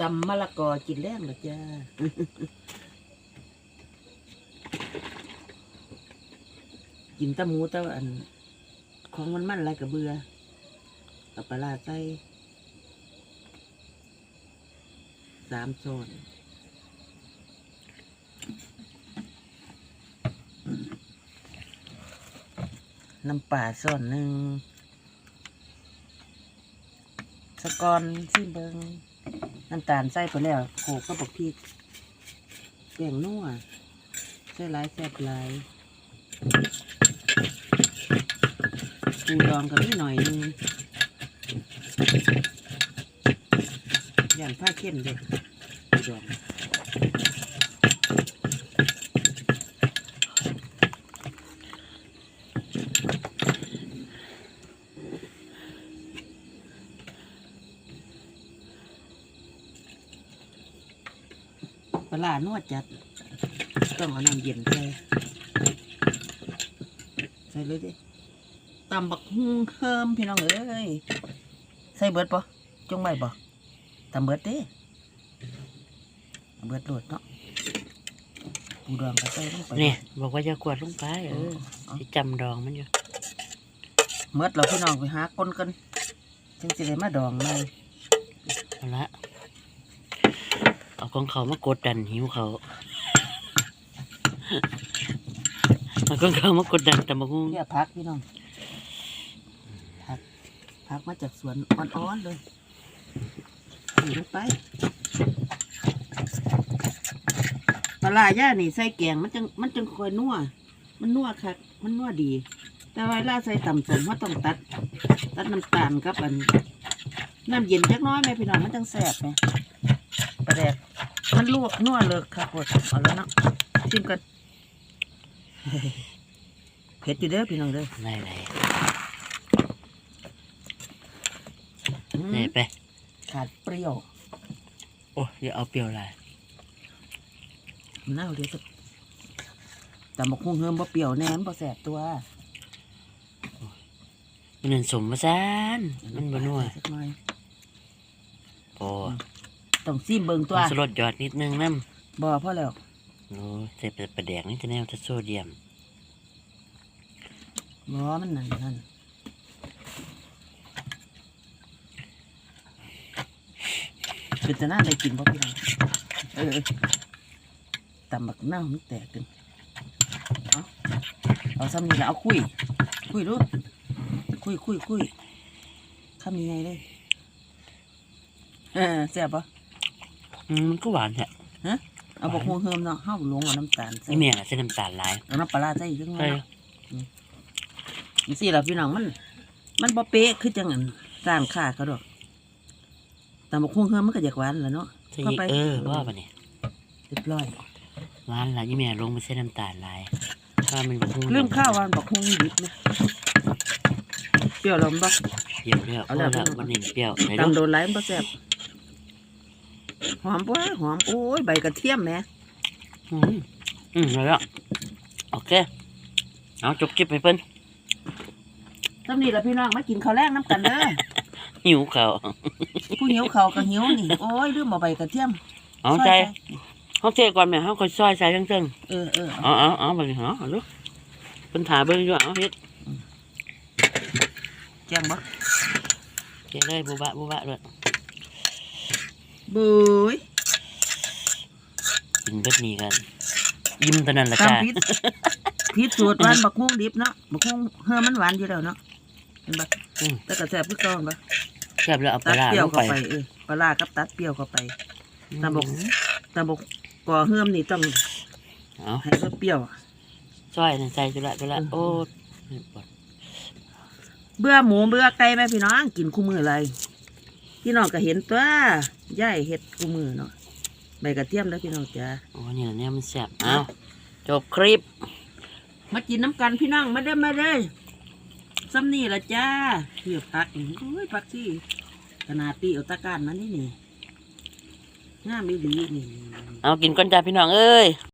ตำมะละกอกินแรงหรอจ้ากินตะหมูตะอัน ของมันมันอะไรกับเบือเอาปลาใส่สามโซนน้ำปลาส่วนหนึ่งสะกอนซิเบิง น้ำตาลใส่ไปแล้วโขกก็บอกพริกแกงนัวใส่หลายแซ่บหลายปูดองกับนี่หน่อยนึงอย่างผ้าเข้มเด็กปูดองป ลาร้านวดจัด ต้องเอาน้ำเย็นใส่ใส่เลยดิตำบักฮุ่งเฮิมพี่น้องเอ้ยใส่เบิดปะจงไว้ปะตำเบิดเด้ตำเบิดโหลดเนาะปูดองก็ใส่ลงไปเนี่ยบอกว่าจะกวาดลงไปเออเอาสิจำดองมันอยู่เมื่อเราพี่น้องไปหาคนกันจึงจะได้มาดองเลยเอาละ เอาของเขามากดดันหิวเขาเอาของเขามากดดันตะมะฮุ่งเรียพักพี่น้องพักพักมาจากสวนอ่อนๆเลยนี่ลงไปปลาร้าย่านี่ใส่แกงมันจังมันจังคอยนัวมันนัวคักมันนัวดี แต่เวลาใส่ต่ำสมว่าต้องตัด ตัดน้ำตาลกับอันน้ำเย็นจักหน้อยไหมพี่น้องมันจังแสบไหมปลาแดก มันลวกนัวเลิกค่ะปวดเอาแล้วเนาะชิมกันเผ็ดอยู่เด้อพี่น้องเด้อได้ไรอืมได้ไปขาดเปรี้ยว โอ้ยอย่าเอาเปรี้ยวหลายมันน่าเดียวจะแต่บอกคงเฮิมบ่เปรี้ยวแน่มันบ่แสบตัวมันนั่นสมมาซานมันบ่นัวสักหน่อยโอ้ ต้องซีมเบิ่งตัตัววสลดหยอดนิดนึงน้บ่พอแล้วำโอ้ใส่ประแดกนี่จะแนวจะโซเดียมบ่มันนั่นนั่นเป็นจะน่าได้กินบ่พี่น้องเออตำบักเน่ามันแตกกันเอาเอาซ้ำนี่แล้วเอาคุย คุยดูคุยคุยคุยคำยังไงเลยเออแซ่บปะอื มมันก็หวานแหละเอาบอกฮวงเฮิมเนาะเฮาลงเอาน้ำตาลใส่นี่แม่น่ะใส่น้ำตาลหลายเอาน้ำปลาร้าใส่อีกจังหน่อใช่ยเนาะจังซี่ล่ะพี่น้องมัน มันบ่เป๊ะคือจังอันร้านค้าเขาดอกแต่บอกฮวงเฮิมมันก็อยากหวานแหล้วเนาะใส่เข้าอีกไปเออว่าปะเนี่ยเรียบร้อยหวานละยี่แม่ลงไปใส่น้ำตาลหลายว่ามันบ่คงเรื่องข้าวหวานบอกฮวงดิบนะเปรี้ยวแล้วมันบ่เปรี้ยวแล้วเอาเอาแล้แล้ววมันนี่เปรี้ยวไหนดูตำโดนไหลมันบ่แซ่บ หอมบ่หอม โอ้ย ใบกระเทียมแหมอืมอืมแล้วโอเค เอาจบคลิปไปเพิ่นตำนี้ล่ะพี่น้องมากินข้าวแรงน้ำกันเด้อหิวเขาวผู้หิวเขาวก็หิวนี่ โอ้ยลืมเอาใบกระเทียมเอาใจเขาเทก่อนแม่เขาค่อยซอยใส่จังจังเออเออๆเอาเอาเอาไปเอาเอาลูกเป็นถาเบิ่งอยู่เอาเฮ็ดแจ้งบ่เฮ็ดเลยบุบะบุบะด้วย บุยกินเบิดนี้กัน ยิ้มตอนนั้นละจ้าตำพิษพิษสูตรหวานบักฮุ้งดิบเนาะบักฮุ้งเฮอมันหวานอยู่แล้วเนาะเห็นบ่อืมแต่ก็แซ่บคือเก่าเห็นบ่แซ่บแล้วเอาปตัลาดร้าเปรี้ยลวงเข้าไปไปเออปลาร้ากับตัดเปรี้ยวเข้าไป ตำบักอืมแต่บักก่อเฮิมนี่ต้องเอาให้มันเปรี้ยวซอยนั่นใส่จุละจุละอืมโอ้ปวดเบื่อหมูเบื่อไก่แม่พี่น้องกินคู่มืออะไร พี่น้องก็เห็นตัวย่ายเฮ็ดคู่มือเนาะใบกระเทียมแล้วพี่น้องจ้าโอ้เนี่ยเนี่ยมันแซ่บเอาจบคลิป มากินน้ำกันพี่น้องมาเด้อมาเด้อซ้ำนี่ละจ้าเผือกผักนี่โอ้ยผักที่ขนาดตีเอาตะการมานี่นี่งามอีหลีนี่ เอากินก่อนจ้าพี่น้องเอ้ย